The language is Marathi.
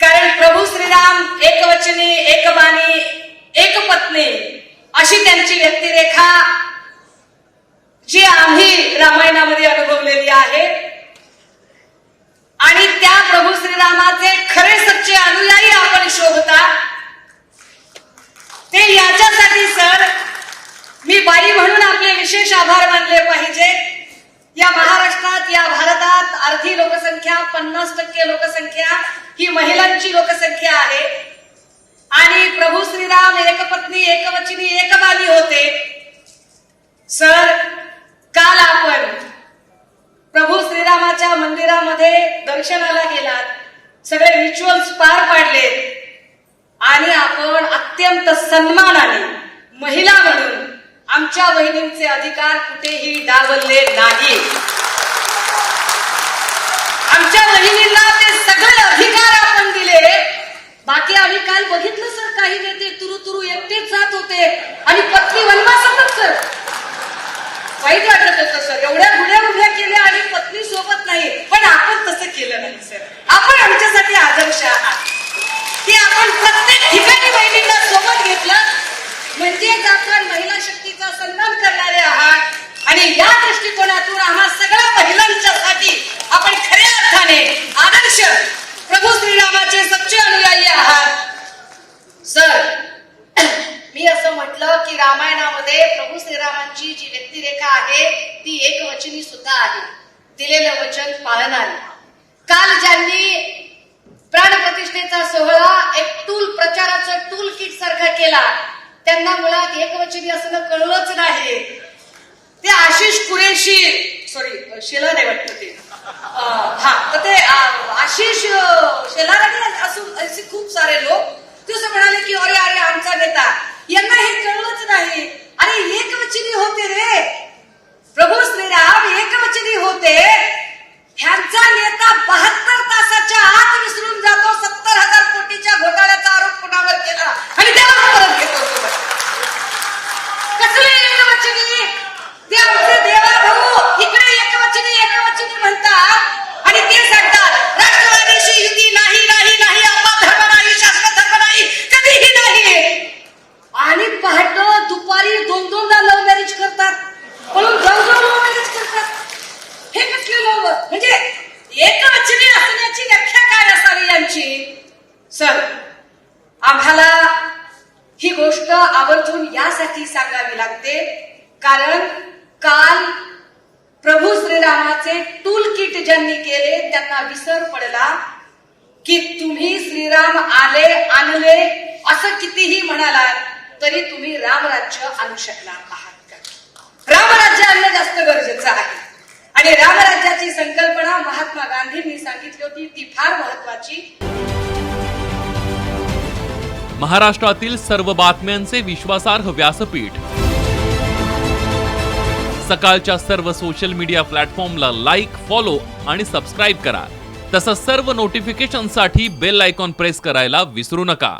कारण प्रभू श्रीराम एकवचनी एकबाणी एक पत्नी अशी त्यांची व्यक्तिरेखा जी आम्ही रामायणामध्ये अनुभवलेली आहे. आणि त्या प्रभू श्रीरामाचे खरे सच्चे अनुयायी आपण शोधता ते याच्यासाठी सर मी बाई म्हणून आपले विशेष आभार मानले पाहिजे या महाराष्ट्रात या भारतात अर्धी लोकसंख्या पन्नास टक्के लोकसंख्या ही महिलांची लोकसंख्या आहे. आणि प्रभू श्रीराम एकपत्नी एकवचनी एकबाली होते. सर काल आपण प्रभू श्रीरामाच्या मंदिरामध्ये दर्शनाला गेलात. सगळे रिच्युअल्स पार पाडले आणि आपण अत्यंत सन्मानाने महिला म्हणून आमच्या बहिणींचे अधिकार कुठेही डावलले नाही आमच्या बहिणींना ते सगळे अधिकार आपण दिले बाकी आम्ही काल बघितलं सर काही नेते तुरु तुरु एकटेच जात होते आणि पत्नी वनवासातच सर वाईट वाटत होतं सर एवढ्या गुन्ह्या उभ्या केल्या आणि पत्नी सोबत नाही पण आपण तसं केलं नाही सर आपण आमच्यासाठी आदर्श आहात की आपण प्रत्येक ठिकाणी बहिणींना सोबत घेतलं म्हणजेच महिला शक्तीचा सन्मान करणारे आहात. आणि या दृष्टिकोनातून आम्हा सगळ्या महिलांच्यासाठी आपण खऱ्या अर्थाने आदर्श प्रभू श्रीरामाचे सच्चे अनुयायी आहात. सर मी असं म्हटलं की रामायणामध्ये प्रभू श्रीरामांची जी व्यक्तिरेखा आहे ती एकवचनी सुद्धा आहे. दिलेलं वचन पाळणारी. काल ज्यांनी प्राणप्रतिष्ठेचा सोहळा एक टूल प्रचाराचं टूल किट सारखा केला त्यांना मुळात एकवचनी असणं कळलंच नाही. ते आशिष कुरेशी सॉरी शेला नाही वाटतं ते. हा तर ते आशिष शेलार आणि असून असे खूप सारे लोक ते असं म्हणाले की अरे अरे आमचा नेता यांना हे कळलंच नाही अरे एकवचनी होते रे प्रभू श्रीराम एकवचनी होते ह्यांचा नेता बहात्तर तासाच्या आत विसरून जातो सत्तर हजार कोटीच्या घोटाळ्याचा आरोप कुणावर केला आणि त्यावर परत घेतो सोबत. कसले एकवचनी ते आमचे देवा भाऊ इकडे एकवचनी एकवचनी म्हणतात आणि ते सांगतात राष्ट्रवादीशी युती नाही नाही नाही आपला धर्म नाही शास्त्र धर्म नाही कधीही नाही आणि पहाट दुपारी दोन दोनदा लव्ह मॅरेज करतात म्हणून जाऊ जाऊ लव्ह मॅरेज करतात हे कसले लव्ह म्हणजे एकवचनी असण्याची व्याख्या काय असावी यांची? सर आम्हाला ही गोष्ट आवर्जून यासाठी सांगावी लागते. कारण काल प्रभू श्रीरामाचे टूल किट ज्यांनी केले त्यांना विसर पडला की तुम्ही श्रीराम आले आणले असं कितीही म्हणालात तरी तुम्ही रामराज्य आणू शकणार आहात का? रामराज्य आणणं जास्त गरजेचं आहे. आणि राम संकल्पना महात्मा गांधींनी सांगितली होती ती फार महत्वाची. महाराष्ट्रातील सर्व बातम्यांचे विश्वासार्ह व्यासपीठ. सकाळच्या सर्व सोशल मीडिया प्लॅटफॉर्मला लाईक फॉलो आणि सबस्क्राईब करा. तसंच सर्व नोटिफिकेशनसाठी बेल आयकॉन प्रेस करायला विसरू नका.